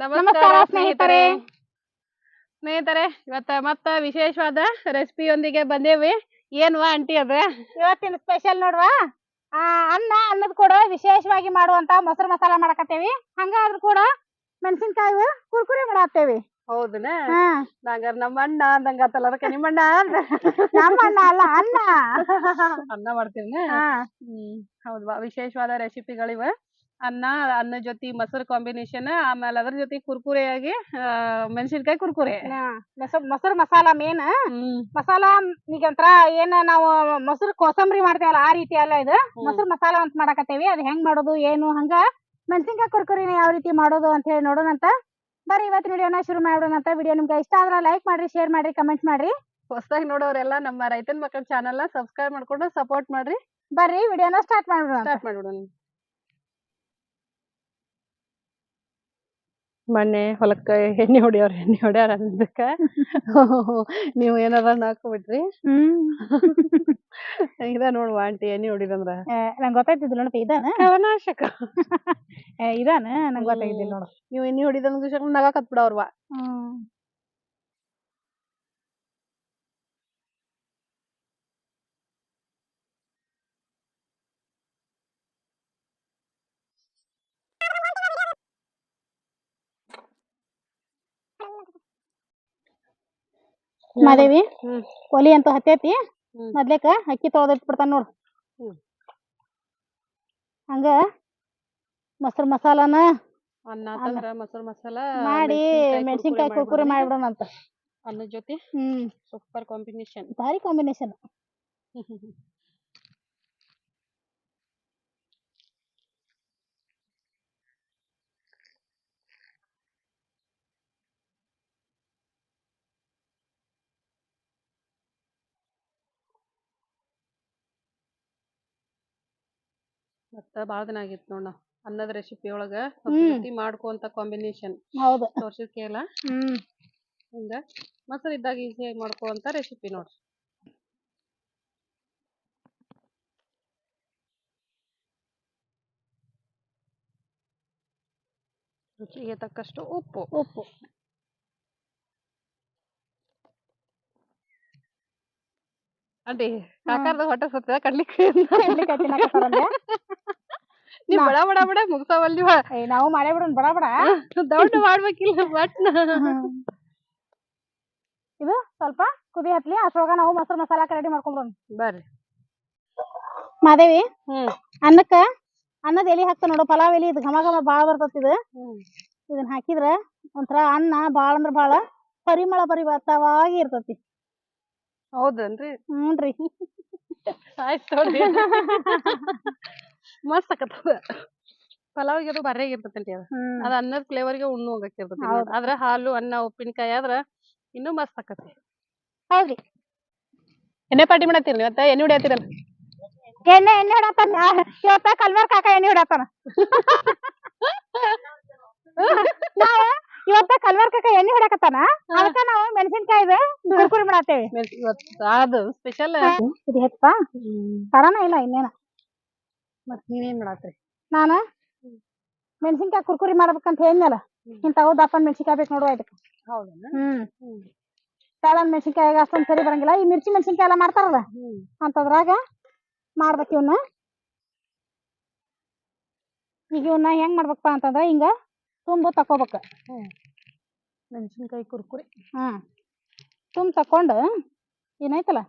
ನಮಸ್ಕಾರ ಸ್ನೇಹಿತರೆ. ಸ್ನೇಹಿತರೆ. ಇವತ್ತ ಮತ್ತ ವಿಶೇಷವಾದ ರೆಸಿಪಿಯೊಂದಿಗೆ ಬಂದೇವಿ. ಏನ್ವಾ ಆಂಟಿ ಅದ? ಇವತ್ತಿನ ಸ್ಪೆಷಲ್ ನೋಡ್ವಾ? ಆ ಅನ್ನ ಅನ್ನದ ಕೂಡ ವಿಶೇಷವಾಗಿ ಮಾಡುವಂತ ಮೊಸರು ಮಸಾಲ ಮಾಡಕತ್ತೇವಿ. ಹಂಗಾದ್ರೂ ಕೂಡ ಮೆಣಸಿನಕಾಯಿ ಕುರ್ಕುರಿ ಮಾಡತ್ತೇವಿ. ಹೌದನ? ನಂಗಾರ ನಮ್ಮ ಅಣ್ಣ ಅಂದಂಗ ಆತಲ್ಲ ಅದಕ್ಕೆ ನಿಮ್ಮ ಅಣ್ಣ ನಮ್ಮ ಅನ್ನ ಅಲ್ಲ ಅನ್ನ. ಅನ್ನ ಮಾಡ್ತೀವಿ ಹೌದ್ವಾ? ವಿಶೇಷವಾದ ರೆಸಿಪಿಗಳಿವ. ಅನ್ನ ಅನ್ನ ಜೊತೆ ಮೊಸರು ಕಾಂಬಿನೇಷನ್ ಆಮೇಲೆ ಅದ್ರ ಜೊತೆ ಕುರ್ಕುರೆಯಾಗಿ ಮೆಣಸಿನ್ಕಾಯಿ ಕುರ್ಕುರೆ. ಮೊಸರು ಮೊಸರು ಮಸಾಲ ಮೇನ್ ಮಸಾಲಾ ಮಸಾಲ ಈಗ ಒಂಥರ ಏನ ನಾವು ಮೊಸರು ಕೋಸಂಬರಿ ಮಾಡ್ತೇವಲ್ಲ ಆ ರೀತಿ ಅಲ್ಲ ಇದು ಮೊಸರು ಮಸಾಲ ಅಂತ ಮಾಡಾಕತ್ತೇವಿ. ಅದ್ ಹೆಂಗ್ ಮಾಡೋದು ಏನು ಹಂಗ ಮೆಣಸಿನ್ಕಾಯಿ ಕುರ್ಕುರಿನ ಯಾವ ರೀತಿ ಮಾಡೋದು ಅಂತ ಹೇಳಿ ನೋಡೋಣ ಅಂತ. ಬರೀ ಇವತ್ತು ವಿಡಿಯೋನ ಶುರು ಮಾಡೋಣ ಅಂತ. ವಿಡಿಯೋ ನಿಮ್ಗೆ ಇಷ್ಟ ಆದ್ರ ಲೈಕ್ ಮಾಡ್ರಿ ಶೇರ್ ಮಾಡ್ರಿ ಕಮೆಂಟ್ ಮಾಡ್ರಿ. ಹೊಸದಾಗಿ ನೋಡೋರೆಲ್ಲ ನಮ್ಮ ರೈತನ ಮಕ್ಕಳ ಚಾನಲ್ ಸಬ್ಸ್ಕ್ರೈಬ್ ಮಾಡ್ಕೊಂಡು ಸಪೋರ್ಟ್ ಮಾಡ್ರಿ. ಬರ್ರಿ ವಿಡಿಯೋನ ಸ್ಟಾರ್ಟ್ ಮಾಡ್ಬಿಡೋಣ ಸ್ಟಾರ್ಟ್ ಮಾಡ್ಬಿಡೋಣ. ಮೊನ್ನೆ ಹೊಲಕ್ಕ ಎಣ್ಣೆ ಹೊಡಿಯೋರ್ ಎಣ್ಣೆ ಹೊಡ್ಯಾರ ಅಂದಕ್ಕ ನೀವು ಏನಾರ ಹಾಕೋಬಿಟ್ರಿ. ಇದ ನೋಡುವ ಆಂಟಿ ಎಣ್ಣೆ ಹೊಡಿದಂದ್ರ. ನಂಗೆ ಗೊತ್ತಾಯ್ತಿದ್ದಿಲ್ಲ ನೋಡಪ್ಪ ಇದಾನ? ಅವನಾಶಕ ಇದಾನ? ನಂಗೆ ಗೊತ್ತಾಗಿದ್ದಿಲ್ಲ ನೋಡು. ನೀವು ಎಣ್ಣೆ ಹೊಡಿದಂಗ ನಗಾಕತ್ ಬಿಡವ್ರವ ಮಾದೇವಿ? ಒಲಿ ಅಂತ ಹತ್ತೈತಿ. ಮೊದ್ಲೇಕ ಅಕ್ಕಿ ತೊಳೆದಿಟ್ಬಿಡ್ತಾನ ನೋಡು. ಹಂಗ ಮೊಸರು ಮಸಾಲಾನ ಮೊಸರು ಮಸಾಲ ಮಾಡಿ ಮೆಣಸಿನ್ಕಾಯಿ ಕುರ್ಕುರಿ ಮಾಡ್ಬಿಡೋಣ ಅಂತ ಅನ್ನದ ಜೊತೆ ಹ್ಮ್ ಸೂಪರ್ ಕಾಂಬಿನೇಷನ್. ಭಾರಿ ಕಾಂಬಿನೇಷನ್. ಮತ್ತ ಬಾಳ ದಿನ ಆಗಿತ್ತು ನೋಡ ಅನ್ನದ ರೆಸಿಪಿ ಒಳಗ ಹ್ಮ್. ಮಾಡ್ಕೊಂತ ಕಾಂಬಿನೇಷನ್ ಹೌದು. ತೋರ್ಸಿದ್ಕೆಲ್ಲ ಹ್ಮ್. ಹಿಂಗ ಮೊಸರು ಇದ್ದಾಗ ಈಸಿಯಾಗಿ ಮಾಡ್ಕೊಂತ ರೆಸಿಪಿ ನೋಡ್ರಿ ರುಚಿಗೆ ತಕ್ಕಷ್ಟು ಉಪ್ಪು. ಉಪ್ಪು. ಅಡ್ಡಿ ಕಾಕಾರದ ಹೊಟ್ಟೆ ಸತ್ತ ಕಡ್ಲಿಕ್ಕೆ. ನೀವ್ ಬಡ ಬಡ ಬಡ ಮುಗ್ಸಾವಲ್ಲಿ ನಾವು. ಮಾಡೇ ಬಿಡೋಣ ಬಡ ಬಡ. ದೊಡ್ಡ ಮಾಡ್ಬೇಕಿಲ್ಲ ಬಟ್ನ ಇದು ಸ್ವಲ್ಪ ಕುದಿ ಹತ್ಲಿ ಅಷ್ಟ್ರೊಳಗ ನಾವು ಮೊಸರು ಮಸಾಲ ರೆಡಿ ಮಾಡ್ಕೊಂಡ್ಬಿಡೋಣ ಬರ್ರಿ. ಮಾದೇವಿ ಅನ್ನಕ್ಕ ಅನ್ನದ ಎಲಿ ಹಾಕ್ತ ನೋಡು ಪಲಾವ್ ಎಲಿ ಇದು ಘಮ ಘಮ ಬಾಳ ಬರ್ತೈತಿ ಇದು. ಇದನ್ನ ಹಾಕಿದ್ರ ಒಂಥರ ಅನ್ನ ಬಾಳ ಅಂದ್ರ ಬಾಳ ಪರಿಮಳ ಪರಿವರ್ತವಾಗಿ ಇರ್ತೈತಿ. ಹೌದನ್ರಿ? ಹ್ಞೂನ್ರಿ. ಆಯ್ತು ಮಸ್ತ್ ಆಕತ್ತದ ಪಲಾವ್ಗೆ ಅದು ಬರ್ರೆ ಆಗಿರ್ತೈತಿ ಅದು. ಅದ ಅನ್ನದ ಫ್ಲೇವರ್ಗೆ ಉಣ್ಣು ಹೋಗಕ್ಕಿರ್ತೈತಿ. ಆದ್ರ ಹಾಲು ಅನ್ನ ಉಪ್ಪಿನಕಾಯಿ ಆದ್ರ ಇನ್ನೂ ಮಸ್ತ್ ಆಕತಿ ಹೌದ್ರಿ. ಎಣ್ಣೆ ಪಾರ್ಟಿ ಮಾಡತ್ತೀರಿ ಇವತ್ತ ಎಣ್ಣೆ ಹೊಡಿಯತ್ತೀರಲ್ಲ ಎಣ್ಣೆ ಎಣ್ಣೆ ಹೊಡತಾನ. ಇವತ್ತ ಕಲ್ಮರ್ ಕಾಕ ಎಣ್ಣೆ ಹೊಡತಾನ. ನಾವ್ ಇವತ್ತ ಕಲ್ವರ್ ಕಾಕ ಎಣ್ಣೆ ಹೊಡಕತ್ತಾನ ಅದಕ್ಕ ನಾವು ಮೆಣಸಿನ್ಕಾಯಿದ ಕುರ್ಕುರಿ ಮಾಡತ್ತೇವಿ. ಅದು ಸ್ಪೆಷಲ್ ಇದು ಹೆಚ್ಚಪ್ಪ ತರನ ಇಲ್ಲ ಇನ್ನೇನ? ಮತ್ ನೀವೇನ್ ಮಾಡತ್ರಿ? ನಾನ ಮೆಣಸಿನ್ಕಾಯಿ ಕುರ್ಕುರಿ ಮಾಡ್ಬೇಕಂತ ಹೇಳಿದ್ನಲ್ಲ ಇಂಥವು ದಪ್ಪನ್ ಮೆಣಸಿನ್ಕಾಯಿ ಬೇಕು ನೋಡುವ ಇದಕ್ಕೆ. ಹ್ಮ್. ಹ್ಮ್. ತೆಳನ್ ಮೆಣಸಿನ್ಕಾಯಿ ಅಷ್ಟೊಂದ್ ಸರಿ ಬರಂಗಿಲ್ಲ ಈ ಮಿರ್ಚಿ ಮೆಣಸಿನ್ಕಾಯಿ ಎಲ್ಲ ಮಾಡ್ತಾರಲ್ಲ ಅಂತದ್ರಾಗ ಮಾಡ್ಬೇಕು ಇವನ್ನ ಈಗ ಇವನ್ನ ಹೆಂಗ್ ಮಾಡ್ಬೇಕಪ್ಪ ಅಂತಂದ್ರ ಹಿಂಗ ತುಂಬು ತಕೋಬೇಕ ಮೆಣಸಿನ್ಕಾಯಿ ಕುರ್ಕುರಿ. ಹ್ಮ್ ತುಂಬ ತಕೊಂಡು ಏನೈತಲ್ಲ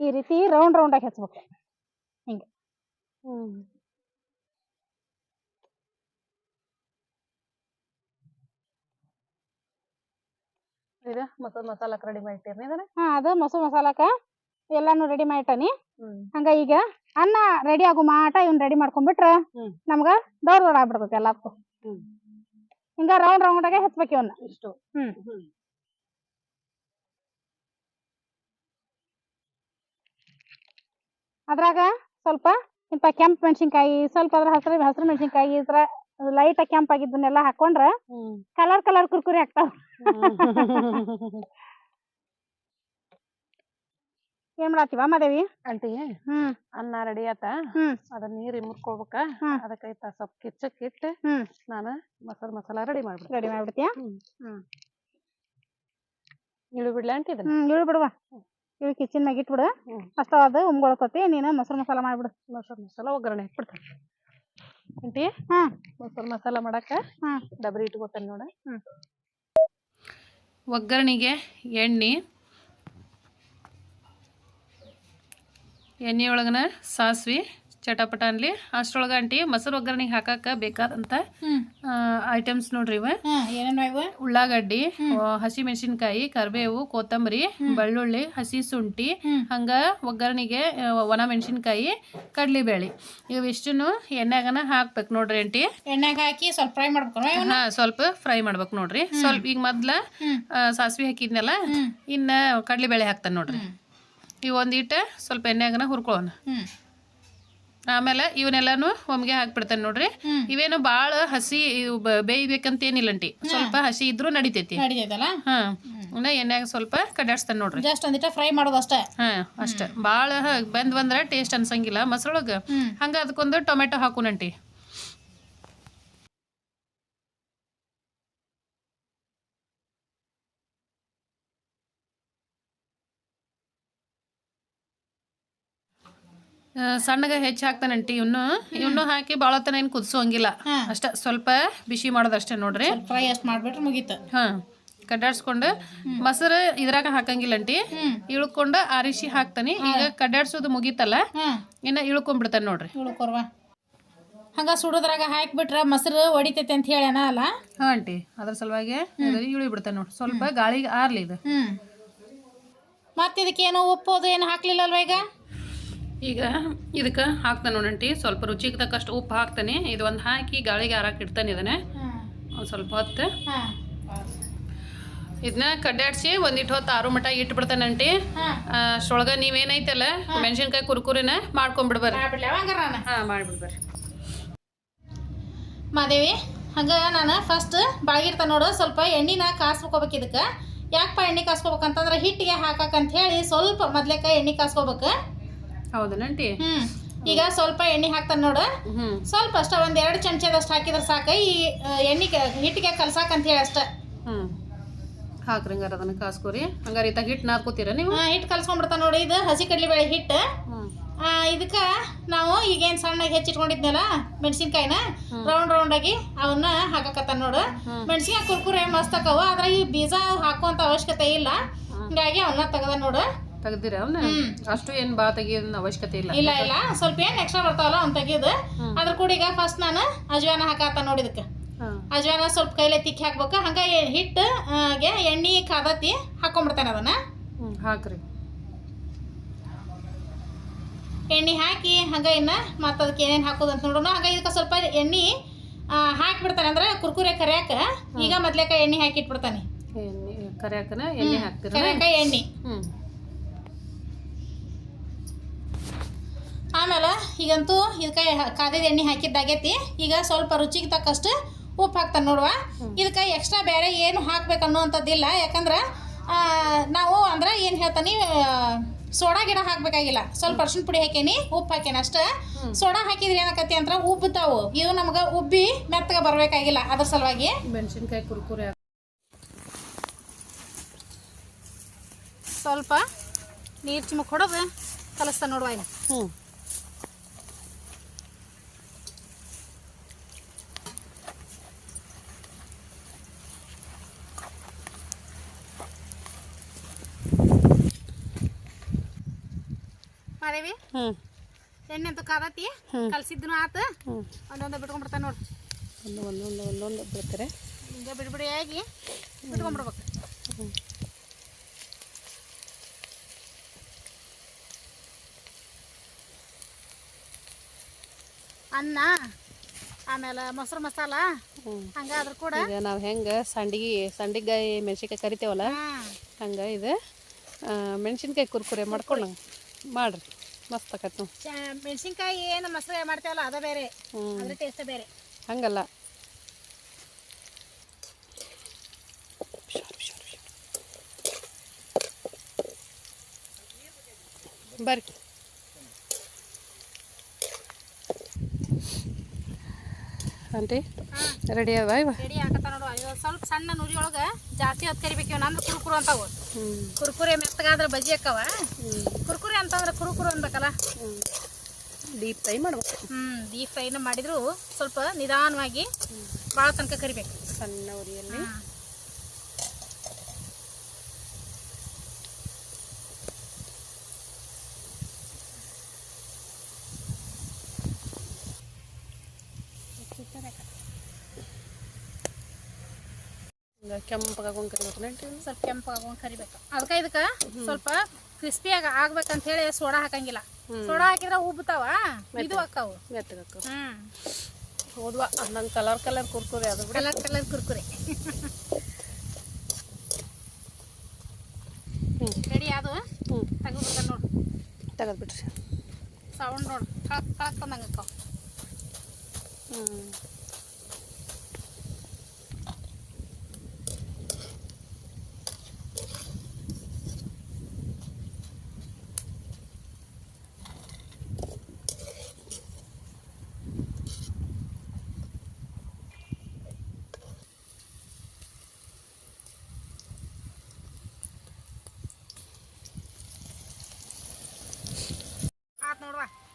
ಈ ರೀತಿ ರೌಂಡ್ ರೌಂಡ್ ಆಗಿ ಹಚ್ಬೇಕು. ಹಿಂಗೆ. ಇದು ಮಸಾಲ ಮಸಾಲಾಕ ರೆಡಿ ಮಾಡಿಟ್ಟಿರಿ ಇದನ್ನ? ಹಾ ಅದು ಮೊಸರು ಮಸಾಲಕ್ಕ ಎಲ್ಲಾನು ರೆಡಿ ಮಾಡಿಟ್ಟನಿ. ಹಂಗ ಈಗ ಅನ್ನ ರೆಡಿ ಆಗೋ ಮಾಟ ಇವ್ನ ರೆಡಿ ಮಾಡ್ಕೊಂಡ್ಬಿಟ್ರ. ನಮ್ಗ ದೊಡ್ಡ ದೊಡ್ಡ ಆಗ್ಬಿಡ್ತೈತಿ ಎಲ್ಲದಕ್ಕೂ. ಹ್ಮ್. ಹಿಂಗ ರೌಂಡ್ ರೌಂಡ್ ಆಗಿ ಹಚ್ಬೇಕು ಇವನ್ನ ಇಷ್ಟು. ಹ್ಮ್. ಹ್ಮ್. ಅದ್ರಾಗ ಸ್ವಲ್ಪ ಇಂತ ಕೆಂಪ್ ಮೆಣಸಿನ್ಕಾಯಿ ಸ್ವಲ್ಪ ಅದ್ರ ಹಸಿರು ಹಸಿರು ಮೆಣಸಿನ್ಕಾಯಿ ಈ ತರ ಲೈಟ್ ಕೆಂಪ್ ಆಗಿದ್ದನ್ನೆಲ್ಲ ಹಾಕೊಂಡ್ರ ಕಲರ್ ಕಲರ್ ಕುರ್ಕುರಿ ಆಗ್ತಾವ. ಏನ್ ಮಾಡತ್ತೀವ ಮಾದೇವಿ ಆಂಟಿ ಹ್ಮ್. ಅನ್ನ ರೆಡಿ ಆತ. ಹ್ಮ್. ಅದ ನೀರ್ ಮುರ್ಕೋಬೇಕ ಅದಕ್ಕೆ ಐತ ಸ್ವಲ್ಪ ಕಿಚ್ಚಕ್ ಇಟ್ಟು ಹ್ಮ್. ನಾನು ಮಸಾಲ ಮಸಾಲ ರೆಡಿ ಮಾಡ್ಬಿಡ್ತೀನಿ. ರೆಡಿ ಮಾಡ್ಬಿಡ್ತೀಯ? ಹ್ಮ್. ಹ್ಮ್. ಇಳು ಬಿಡ್ಲ ಆಂಟಿ ಇದನ್ನ? ಹ್ಮ್ ಇಳು ಬಿಡುವ. ಇಳು ಕಿಚನ್ ಮ್ಯಾಗ ಇಟ್ಬಿಡು. ಹ್ಮ್. ಅಷ್ಟ ಅದು ಉಮ್ಗೊಳ್ಕೊತಿ ನೀನು ಮೊಸರು ಮಸಾಲ ಮಾಡ್ಬಿಡು. ಮೊಸರು ಮಸಾಲ ಒಗ್ಗರಣೆ ಹಾಕ್ಬಿಡ್ತೀನಿ. ಆಂಟಿ ಹ್ಮ್. ಮಸಾಲ ಮಸಾಲ ಮಾಡಾಕ ಹ್ಮ್. ಡಬರಿ ಇಟ್ಕೊತೇನೆ ನೋಡ. ಹ್ಮ್. ಒಗ್ಗರಣೆಗೆ ಎಣ್ಣೆ ಎಣ್ಣೆ ಒಳಗನ ಸಾಸ್ವಿ ಚಟಪಟ ಅನ್ಲಿ ಅಷ್ಟ್ರೊಳಗೆ ಅಂಟಿ ಮೊಸರು ಒಗ್ಗರಣೆಗೆ ಹಾಕಾಕ ಬೇಕಾದಂತ ಐಟಮ್ಸ್ ನೋಡ್ರಿ ಇವ. ಇವ? ಉಳ್ಳಾಗಡ್ಡಿ ಹಸಿ ಮೆಣಸಿನ್ಕಾಯಿ ಕರಿಬೇವು ಕೊತ್ತಂಬರಿ ಬೆಳ್ಳುಳ್ಳಿ ಹಸಿ ಶುಂಠಿ. ಹಂಗ ಒಗ್ಗರಣೆಗೆ ಒಣ ಮೆಣಸಿನ್ಕಾಯಿ ಕಡ್ಲಿಬೇಳೆ. ಇಷ್ಟನ್ನು ಎಣ್ಣೆಗನ ಹಾಕ್ಬೇಕು ನೋಡ್ರಿ ಅಂಟಿ. ಎಣ್ಣೆಗೆ ಹಾಕಿ ಸ್ವಲ್ಪ ಫ್ರೈ ಮಾಡ್ಬೇಕು ಹಾ ಸ್ವಲ್ಪ ಫ್ರೈ ಮಾಡ್ಬೇಕು ನೋಡ್ರಿ. ಸ್ವಲ್ಪ ಈಗ ಮೊದ್ಲ. ಸಾಸ್ವಿ ಹಾಕಿದ್ನಲ್ಲ ಇನ್ನ ಇನ್ನ ಕಡ್ಲಿಬೇಳೆ ಹಾಕ್ತಾನೆ ನೋಡ್ರಿ. ಇವ್ ಒಂದಿಟ್ಟು ಸ್ವಲ್ಪ ಎಣ್ಣೆಗನ ಹುರ್ಕೊಳ್ಳೋಣ. ಹ್ಮ್. ಆಮೇಲೆ ಇವನ್ನೆಲ್ಲಾನು ಒಮ್ಗೆ ಹಾಕ್ಬಿಡ್ತೇನೆ ನೋಡ್ರಿ. ಇವೇನು ಬಾಳ ಹಸಿ ಅಂಟಿ ಏನಿಲ್ಲಂಟಿ ಸ್ವಲ್ಪ ಹಸಿ ಇದ್ರೂ ನಡಿತೈತಿ. ನಡಿತೈತಲ್ಲ? ಹಾ. ಇನ್ನ ಎಣ್ಣೆಗ ಸ್ವಲ್ಪ ಕಡ್ಯಾಡ್ಸ್ತಾನೆ ನೋಡ್ರಿ. ಜಸ್ಟ್ ಒಂದಿಟ ಫ್ರೈ ಮಾಡೋದು ಅಷ್ಟೇ. ಹಾ ಅಷ್ಟೇ. ಬಾಳ ಬಂದ್ ಬಂದ್ರೆ ಟೇಸ್ಟ್ ಅನ್ಸಂಗಿಲ್ಲ. ಮೊಸರೊಳಗ ಹಂಗ ಅದಕ್ಕೊಂದು ಟೊಮೆಟೊ ಹಾಕುನಂಟಿ ಸಣ್ಣಗ ಹಾಕ್ತಾನೆ ಅಂಟಿ ಇನ್ನು ಇವನು ಹಾಕಿ ಭಾಳತನ ಏನು ಕುದಿಸೋಂಗಿಲ್ಲ. ಹಾ. ಅಷ್ಟ ಸ್ವಲ್ಪ ಬಿಸಿ ಮಾಡೋದಷ್ಟೇ ನೋಡ್ರಿ. ಫ್ರೈ ಅಷ್ಟು ಮಾಡ್ಬಿಟ್ರೆ ಮುಗೀತು. ಹಾ ಕಡ್ಡಾಡ್ಸ್ಕೊಂಡು ಮೊಸರು ಇದ್ರಾಗ ಹಾಕಂಗಿಲ್ಲ ಅಂಟಿ. ಇಳ್ಕೊಂಡು ಆರಿಸಿ ಹಾಕ್ತಾನೆ. ಈಗ ಕಡ್ಡಾಡ್ಸೋದು ಮುಗೀತಲ್ಲ? ಇನ್ನ ಇಳ್ಕೊಂಡ್ಬಿಡ್ತಾನೆ ನೋಡ್ರಿ. ಇಳ್ಕೊರ್ವಾ ಹಂಗ ಸುಡೋದ್ರಾಗ ಹಾಕ್ಬಿಟ್ರೆ ಮೊಸರು ಹೊಡಿತೈತೆ ಅಂತ ಹೇಳ್ಯಾನ ಅಲ್ಲ? ಹಾ ಆಂಟಿ ಅದ್ರ ಸಲುವಾಗಿ ಇಳಿ ಬಿಡ್ತಾನೆ ನೋಡ್ರಿ. ಸ್ವಲ್ಪ ಗಾಳಿಗೆ ಆರ್ಲಿ ಇದು. ಮತ್ತೆ ಇದಕ್ಕೇನು ಉಪ್ಪು ಅದು ಏನು ಹಾಕ್ಲಿಲ್ಲ ಅಲ್ವಾ ಈಗ? ಈಗ ಇದಕ್ಕೆ ಹಾಕ್ತಾನೆ ನೋಡಂಟಿ ಸ್ವಲ್ಪ ರುಚಿಗೆ ತಕ್ಕಷ್ಟು ಉಪ್ಪು ಹಾಕ್ತಾನೆ. ಇದು ಒಂದು ಹಾಕಿ ಗಾಳಿಗೆ ಆರಾಕ್ ಇಡ್ತಾನೆ ಇದನ್ನ. ಒಂದು ಸ್ವಲ್ಪ ಹೊತ್ತು. ಇದನ್ನ ಕಡ್ಡಾಡ್ಸಿ ಒಂದಿಟ್ಟು ಹೊತ್ತು ಆರು ಮಟ ಇಟ್ಟು ಬಿಡ್ತಾನೆ ಹಾಂ ಅಷ್ಟೊಳಗೆ ನೀವೇನೈತಲ್ಲ ಮೆಣಸಿನ್ಕಾಯಿ ಕುರ್ಕುರಿನ ಮಾಡ್ಕೊಂಡ್ಬಿಡ್ಬಾರ ಹಾಂ ಮಾಡ್ಬಿಡ್ಬರ್ರಿ ಮಾದೇವಿ ಹಂಗ ನಾನು ಫಸ್ಟ್ ಬಾಳಗಿರ್ತ ನೋಡು ಸ್ವಲ್ಪ ಎಣ್ಣೆನ ಕಾಸ್ಕೋಬೇಕು ಇದಕ್ಕೆ. ಯಾಕಪ್ಪ ಎಣ್ಣೆ ಕಾಸ್ಕೋಬೇಕಂತಂದ್ರೆ ಹಿಟ್ಟಿಗೆ ಹಾಕಕ್ಕಂತ ಹೇಳಿ ಸ್ವಲ್ಪ ಮೊದ್ಲೇಕ ಎಣ್ಣೆ ಕಾಸ್ಕೋಬೇಕು. ಹೌದನಂಟಿ ಹ್ಮ್. ಈಗ ಸ್ವಲ್ಪ ಎಣ್ಣೆ ಹಾಕ್ತಾನೆ ನೋಡು. ಹ್ಮ್. ಸ್ವಲ್ಪ ಅಷ್ಟ ಒಂದ್ ಎರಡು ಚಮಚದಷ್ಟು ಹಾಕಿದ್ರೆ ಸಾಕ. ಈ ಆ, ಎಣ್ಣೆ ಕ- ಹಿಟ್ಟಿಗೆ ಕಲ್ಸಾಕಂತ ಹೇಳಿ ಅಷ್ಟ. ಹ್ಮ್. ಹಾಕ್ರಿ ಹಂಗಾರ ಅದನ್ನ ಕಾಸ್ಕೋರಿ. ಹಂಗಾರ ಇತ್ತಾಗ ಹಿಟ್ಟು ನಾರ್ಕೋತೀರ ನೀವು? ಆ, ಹಿಟ್ಟು ಕಲ್ಸ್ಕೊಂಡ್ಬಿಡ್ತಾನೆ ನೋಡಿ. ಇದು ಹಸಿ ಕಡ್ಲಿಬೇಳೆ ಹಿಟ್ಟು. ಹ್ಮ್. ಆ, ಇದಕ್ಕ ನಾವು ಈಗೇನ್ ಸಣ್ಣಗೆ ಹೆಚ್ಚಿಟ್ಕೊಂಡಿದ್ನಲ್ಲ ಮೆಣಸಿನ್ಕಾಯಿನ ರೌಂಡ್ ರೌಂಡ್ ಆಗಿ ಅವನ್ನ ಹಾಕಕತ್ತ ನೋಡು. ಮೆಣಸಿನ್ಕಾಯಿ ಕುರ್ಕುರೆ ಮಸ್ತ್ ಆದ್ರೆ ಈ ಬೀಜ ಹಾಕುವಂತ ಅವಶ್ಯಕತೆ ಇಲ್ಲ. ಹಿಂಗಾಗಿ ಅವನ್ನ ತೆಗದ ನೋಡು. ತೆಗ್ದಿರ ಅವನ್ನ? ಅಷ್ಟು ಏನ್ ಬಾ ತೆಗಿಯೋದ್ ಅವಶ್ಯಕತೆ ಇಲ್ಲ. ಇಲ್ಲ ಇಲ್ಲ. ಸ್ವಲ್ಪ ಏನ್ ಎಕ್ಸ್ಟ್ರಾ ಬರ್ತಾವಲ್ಲ ಅವ್ನ ತೆಗಿಯೋದು ಅದ್ರ ಕೂಡ ಈಗ ಫಸ್ಟ್ ನಾನು ಅಜ್ವಾನ ಹಾಕಾತ ನೋಡಿದಕ್ಕೆ. ಅಜ್ವಾನ ಸ್ವಲ್ಪ ಕೈಲೆ ತಿಕ್ಕಿ ಹಾಕ್ಬೇಕು. ಹಂಗ ಹಿಟ್ಟು ಎಣ್ಣಿ ಗೆ ಎಣ್ಣೆ ಕಾದತಿ ಹಾಕೊಂಡ್ಬಿಡ್ತಾನೆ ಅದನ್ನ. ಹಾಕ್ರಿ. ಎಣ್ಣೆ ಹಾಕಿ ಹಂಗ ಇನ್ನ ಮತ್ತ ಅದಕ್ಕೆ ಏನೇನ್ ಹಾಕೋದು ಅಂತ ನೋಡೋಣ. ಹಂಗ ಇದಕ್ಕೆ ಸ್ವಲ್ಪ ಎಣ್ಣೆ ಹಾಕಿಬಿಡ್ತಾನೆ ಹಾಕ್ಬಿಡ್ತಾನೆ ಅಂದ್ರೆ ಕುರ್ಕುರೆ ಕರಿಯಾಕ. ಈಗ ಮೊದ್ಲೇಕ ಎಣ್ಣೆ ಹಾಕಿಟ್ಬಿಡ್ತಾನೆ ಎಣ್ಣೆ ಕರಿಯಾಕನ ಎಣ್ಣೆ ಹಾಕ್ತೀರ ಕರಿಯಾಕ ಎಣ್ಣೆ. ಆಮೇಲೆ ಈಗಂತೂ ಇದಕ್ಕೆ ಕಾದಿದ ಎಣ್ಣೆ ಹಾಕಿದ್ದಾಗೈತಿ. ಈಗ ಸ್ವಲ್ಪ ರುಚಿಗೆ ತಕ್ಕಷ್ಟು ಉಪ್ಪು ಹಾಕ್ತಾನೆ ನೋಡುವ. ಇದಕ್ಕೆ ಎಕ್ಸ್ಟ್ರಾ ಬೇರೆ ಏನು ಹಾಕ್ಬೇಕು ಅನ್ನೋವಂಥದ್ದಿಲ್ಲ. ಯಾಕಂದ್ರೆ ನಾವು ಅಂದ್ರೆ ಏನು ಹೇಳ್ತಾನೆ ಸೋಡಾ ಗಿಡ ಹಾಕ್ಬೇಕಾಗಿಲ್ಲ. ಸ್ವಲ್ಪ ಅರ್ಶಿನ ಪುಡಿ ಹಾಕೇನಿ ಉಪ್ಪು ಹಾಕೇನಿ ಅಷ್ಟೇ. ಸೋಡಾ ಹಾಕಿದ್ರೆ ಏನಾಕತಿ ಅಂದ್ರೆ ಉಬ್ಬುತ್ತಾವು ಇದು ನಮ್ಗೆ ಉಬ್ಬಿ ಮೆತ್ತಗೆ ಬರಬೇಕಾಗಿಲ್ಲ ಅದ್ರ ಸಲುವಾಗಿ. ಮೆಣಸಿನ್ಕಾಯಿ ಕುರ್ಕುರೆ ಸ್ವಲ್ಪ ನೀರು ಚಿಮಕ್ ಹೊಡೋದು ಕಲಿಸ್ತಾ ನೋಡುವ ಇಲ್ಲಿ ಹ್ಮ್. ಎಣ್ಣೆ ಅಂತೂ ಕಾದತಿ. ಕಲ್ಸಿದ್ನು ಆತ. ಒಂದೊಂದ ಬಿಟ್ಕೊಂಡ್ಬಿಡ್ತಾನೆ ನೋಡಿ. ಒಂದು ಒಂದೊಂದು ಒಂದೊಂದು ಬಿಡ್ತಾರೆ. ಹಿಂಗೆ ಬಿಡಿ ಬಿಡಿಯಾಗಿ ಬಿಟ್ಕೊಂಡ್ಬಿಡ್ಬೇಕು ಅನ್ನ ಆಮೇಲೆ ಮೊಸರು ಮಸಾಲ ಹಂಗಾದ್ರೂ ಹಂಗ ಅದ್ರ ಕೂಡ ಈಗ ನಾವು ಹೆಂಗೆ ಸಂಡಿಗೆ ಸಂಡಿಗಾಯಿ ಮೆಣಸಿನ್ಕಾಯಿ ಕರಿತೇವಲ್ಲ ಹಂಗೆ ಇದು ಮೆಣಸಿನ್ಕಾಯಿ ಕುರ್ಕುರೆ ಮಾಡ್ಕೊಂಡು ಮಾಡ್ರಿ. ಮಸ್ತ್ ಆಕತ್ತು ಚ- ಮೆಣಸಿನ್ಕಾಯಿ ಏನು ಮೊಸರು ಮಾಡ್ತೇವಲ್ಲ ಅದ ಬೇರೆ. ಅದ್ರ ಟೇಸ್ಟ್ ಬೇರೆ. ಹಂಗಲ್ಲ. ಬರ್ರಿ. ಆಂಟಿ ರೆಡಿ ಅದ ಇವ? ರೆಡಿ ನೋಡು ಇವಾಗ ಸ್ವಲ್ಪ ಸಣ್ಣ ನುರಿ ಒಳಗೆ ಜಾಸ್ತಿ ಹೊತ್ತು ಕರಿಬೇಕು ಇವ್ ಕುರುಕುರು ಅಂತಾವು. ಹ್ಞೂ ಕುರ್ಕುರೆ ಮೆತ್ತಗಾದ್ರೆ ಬಜಿ ಅಕ್ಕವ. ಕುರುಕುರೆ ಅಂತಂದ್ರೆ ಕುರುಕುರು ಅನ್ಬೇಕಲ್ಲ. ಹ್ಞೂ ಡೀಪ್ ಫ್ರೈ ಮಾಡ್ಬೇಕು. ಹ್ಮ್ ಡೀಪ್ ಫ್ರೈನ ಮಾಡಿದ್ರು ಸ್ವಲ್ಪ ನಿಧಾನವಾಗಿ ಭಾಳ ತನಕ ಕರಿಬೇಕು. ಸಣ್ಣ ಉರಿಯಲ್ಲಿ. ಕೆಂಪಗಾಗೊಂಡು ಕರಿಬೇಕು ಸ್ವಲ್ಪ ಕೆಂಪು ಆಗೋಂಗ್ ಕರಿಬೇಕು. ಅದಕ್ಕೆ ಇದಕ್ಕೆ ಸ್ವಲ್ಪ ಕ್ರಿಸ್ಪಿಯಾಗಿ ಆಗ್ಬೇಕಂತ ಹೇಳಿ ಸೋಡಾ ಹಾಕಂಗಿಲ್ಲ. ಸೋಡಾ ಹಾಕಿದ್ರೆ ಉಬ್ತಾವ ಇದು ಅಕ್ಕಾವು. ಮೆತ್ತಗಕ್ಕ ಹ್ಮ್. ಹೌದ್ವಾ ನಂಗೆ ಕಲರ್ ಕಲರ್ ಕುರ್ಕುರಿ ಅದು ಕಲರ್ ಕಲರ್ ಕುರ್ಕುರಿ. ರೆಡಿ ಅದು ತಗೋಬೇಕ ನೋಡು. ತೆಗೆದು ಬಿಡ್ರಿ ಸೌಂಡ್ ನೋಡು. ಕಳಕ್ ಕಳಕ್ ಬಂದಂಗೆ ಅಕ್ಕಾವ ಹ್ಞೂ ಆತ್ ನೋಡುವ ಹ್ಞೂ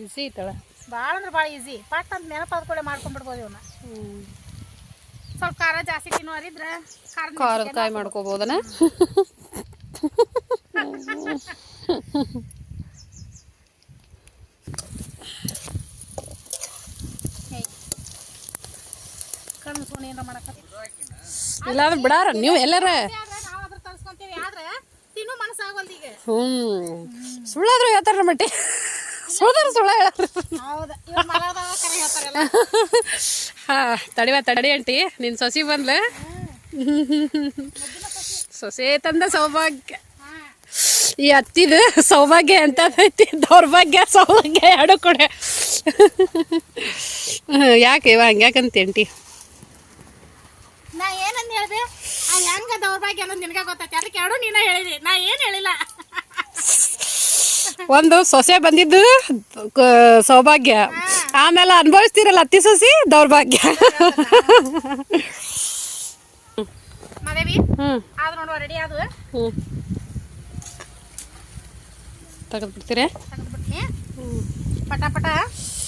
ಈಸಿ ಐತಳ. ಭಾಳ ಅಂದ್ರೆ ಭಾಳ ಈಸಿ ಪಟ್ ಅಂತ ನೆನಪಾದ ಕೂಡ ಮಾಡ್ಕೊಂಡ್ಬಿಡ್ಬೋದು ಇವನ್ನ ಸ್ವಲ್ಪ ಖಾರ ಜಾಸ್ತಿ ತಿನ್ನೋರಿದ್ರೆ ಖಾರ ಖಾರದ ಕಾಯಿ ಮಾಡ್ಕೋಬೋದನ? ಕಣ್ಣು ಸೋಣಿ ಏನಾರ ಮಾಡಕ ಇಲ್ಲಾಂದ್ರೆ ಬಿಡಾರ ನೀವು ಎಲ್ಲಾರ ನಾವು ಅದ್ರ ತರಿಸ್ಕೊಂತೀವಿ ಆದ್ರೆ ತಿನ್ನೋ ಈಗ. ಹ್ಞೂ ಸುಳ್ಳಾದ್ರು ಹೇಳ್ತಾರ ಮಟ್ಟಿ. ಸುಳ್ದಾರ ಸುಳ್ಳ ಹೇಳ್ತಾರ ಹೌದು. ಇವ್ರು ಮಲಗದಾಗ ಕರೆ ಹೇಳ್ತಾರಲ್ಲ. ಹಾ ತಡಿವ ತಡಿ ಅಂಟಿ ನಿನ್ ಸೊಸಿ ಬಂದ್ಲ? ಸೊಸೆ ತಂದ ಸೌಭಾಗ್ಯ. ಈ ಅತ್ತಿದ ಸೌಭಾಗ್ಯ ಅಂತ ಐತಿ? ದೌರ್ಭಾಗ್ಯ ಸೌಭಾಗ್ಯ ಎರಡು ಕೂಡ. ಯಾಕೆ ಇವ ಹಂಗ್ಯಾಕಂತ ಅಂಟಿ ನಾ ಏನಂತ ಹೇಳಿದೆ? ಆ ಹೆಂಗ ದೌರ್ಭಾಗ್ಯ ಅನ್ನೋದು ನಿನಗೆ ಗೊತ್ತೈತಿ? ಅದಕ್ಕೆ ಎರಡು ನೀನ ಹೇಳಿದೆ. ನಾ ಏನು ಹೇಳಿಲ್ಲ. ಒಂದು ಸೊಸೆ ಬಂದಿದ್ದು ಕ- ಸೌಭಾಗ್ಯ. ಆಮೇಲೆ ಅನುಭವಿಸ್ತೀರಲ್ಲ ಅತ್ತಿ ಸೊಸಿ? ದೌರ್ಭಾಗ್ಯ. ಮದೇವಿ ಹ್ಞೂ ಆದ್ರೆ ನೋಡುವ ರೆಡಿ ಅದು ಹ್ಞೂ ತೆಗೆದು ಬಿಡ್ತೀರಿ ತೆಗೆದ್ಬಿಡ್ತೀನಿ ಪಟ ಪಟ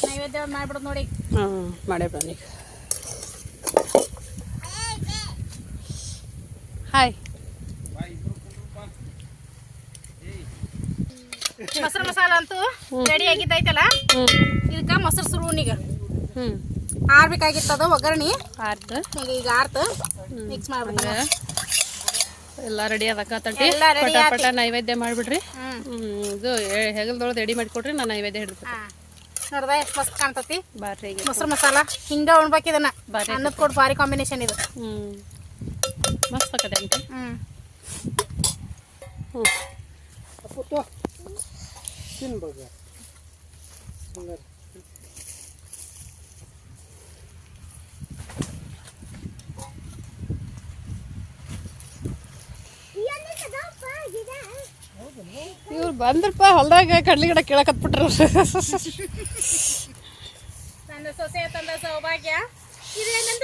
ನೈವೇದ್ಯ ಮಾಡ್ಬಿಡೋದು ನೋಡಿ. ಹ್ಞೂ ಮಾಡೇ ಬನ್ನಿ. ಹಾಯ್. ಮೊಸರು ಮಸಾಲ ಅಂತೂ ರೆಡಿ ಆಗಿದ್ದೈತಲ್ಲ? ಇದಕ್ಕೆ ಮೊಸರು ಸುರುವನಿಗ ಹ್ಞೂ ಆರ್ಬೇಕಾಗಿತ್ತದು ಒಗ್ಗರಣೆ. ಆರ್ತು ಈಗ ಈಗ ಆರ್ತು ಮಿಕ್ಸ್ ಮಾಡ್ಬಿಡ್ರಿ ಎಲ್ಲ ರೆಡಿ ಅದಕ್ಕ ತಟ್ಟಿ. ಪಟ. ಪಟ ನೈವೇದ್ಯ ಮಾಡಿಬಿಡ್ರಿ. ಇದು ಹೆಗಲ್ದೊಳಗೆ ರೆಡಿ ಮಾಡಿಕೊಡ್ರಿ ನಾನು ನೈವೇದ್ಯ ಹಿಡ್ತೀನಿ ಹಾ. ನೋಡ್ದ ಎಷ್ಟು ಮಸ್ತ್ ಕಾಣ್ತತಿ? ಈಗ ಮೊಸರು ಮಸಾಲ ಹಿಂಗ ಉಣ್ಬೇಕು ಇದನ್ನ. ಬಾರಿ ಅನ್ನದ ಕೊಟ್ಟು ಭಾರಿ ಕಾಂಬಿನೇಷನ್ ಇದು. ಹ್ಞೂ ಮಸ್ತ್ ಆಕಡೆ ಆಂಟಿ ಹ್ಮ್ ಹ್ಞೂ ಇವ್ರು ಬಂದ್ರಪ್ಪ ಹೊಲ್ದಾಗ ಕಡ್ಲಿ ಗಿಡ ಕೇಳಕತ್ಬಿಟ್ರು ನನ್ನ ಸೊಸೆ ತಂದ ಸೌಭಾಗ್ಯ ಇದೇನಂತ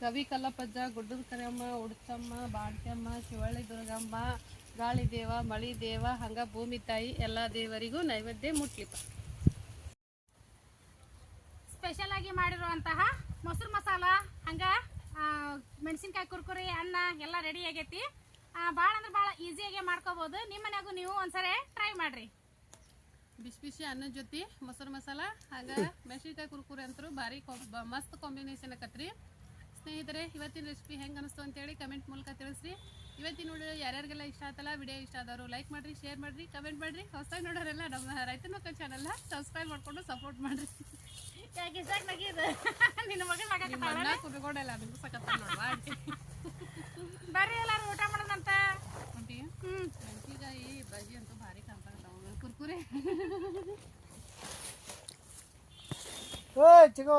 ಕವಿ ಕಲ್ಲಪ್ಪಜ್ಜ ಗುಡ್ಡದ ಕರೆಯಮ್ಮ ಉಡ್ತಮ್ಮ ಬಾಡ್ಕಮ್ಮ ಶಿವಳ್ಳಿ ದುರ್ಗಮ್ಮ ಗಾಳಿ ದೇವ ಮಳಿ ದೇವ ಹಂಗ ಭೂಮಿ ತಾಯಿ ಎಲ್ಲ ದೇವರಿಗೂ ನೈವೇದ್ಯ ಮುಟ್ಲಿಪ್ಪ. ಸ್ಪೆಷಲ್ ಆಗಿ ಮಾಡಿರುವಂತಹ ಮೊಸರು ಮಸಾಲ ಹಂಗ ಮೆಣಸಿನ್ಕಾಯಿ ಕುರ್ಕುರಿ ಅನ್ನ ಎಲ್ಲ ರೆಡಿ ಆಗೈತಿ. ಭಾಳ ಅಂದ್ರೆ ಭಾಳ ಈಸಿಯಾಗಿ ಮಾಡ್ಕೋಬಹುದು ನಿಮ್ಮ ಮನೆಗೂ ನೀವು ಒಂದ್ಸರಿ ಟ್ರೈ ಮಾಡ್ರಿ. ಬಿಸಿ ಬಿಸಿ ಅನ್ನದ ಜೊತೆ ಮೊಸರು ಮಸಾಲ ಹಾಗೆ ಮೆಣಸಿನ್ಕಾಯಿ ಕುರ್ಕುರಿ ಅಂತರೂ ಭಾರಿ ಮಸ್ತ್ ಕಾಂಬಿನೇಷನ್ ಆಕತ್ರಿ ಸ್ನೇಹಿತರೆ ಇವತ್ತಿನ ರೆಸಿಪಿ ಹೆಂಗೆ ಅನಿಸ್ತು ಅಂತೇಳಿ ಕಮೆಂಟ್ ಮೂಲಕ ತಿಳಿಸ್ರಿ. ಇವತ್ತಿನ ವಿಡಿಯೋ ಯಾರ್ಯಾರಿಗೆಲ್ಲ ಇಷ್ಟ ಆತಲ್ಲ ವಿಡಿಯೋ ಇಷ್ಟ ಆದವರು ಲೈಕ್ ಮಾಡಿರಿ ಶೇರ್ ಮಾಡಿರಿ ಕಮೆಂಟ್ ಮಾಡಿರಿ. ಹೊಸದಾಗಿ ನೋಡೋರೆಲ್ಲ ನಮ್ಮ ರೈತನ ಮಕ್ಕಳ ಚಾನಲ್ನ ಸಬ್ಸ್ಕ್ರೈಬ್ ಮಾಡ್ಕೊಂಡು ಸಪೋರ್ಟ್ ಮಾಡಿರಿ. ಯಾಕೆ? ನಿನ್ನ ಮಗನ ಮಗ ನಿಮ್ಮ ಅಣ್ಣ ಕುತ್ಕೊಂಡಲ್ಲ ಅದಕ್ಕೂ ಸಖತ್ ನೋಡುವ ಬರ್ರಿ ಎಲ್ಲರೂ ಊಟ ಮಾಡೋದಂತ. ಹ್ಮ್. ಮೆಣಸಿನಕಾಯಿ ಬಜ್ಜಿ ಅಂತೂ ಭಾರಿ ಕಾಣ್ತಾವ ಕುರ್ಕುರೆ. ಓ ಚಿಗೋ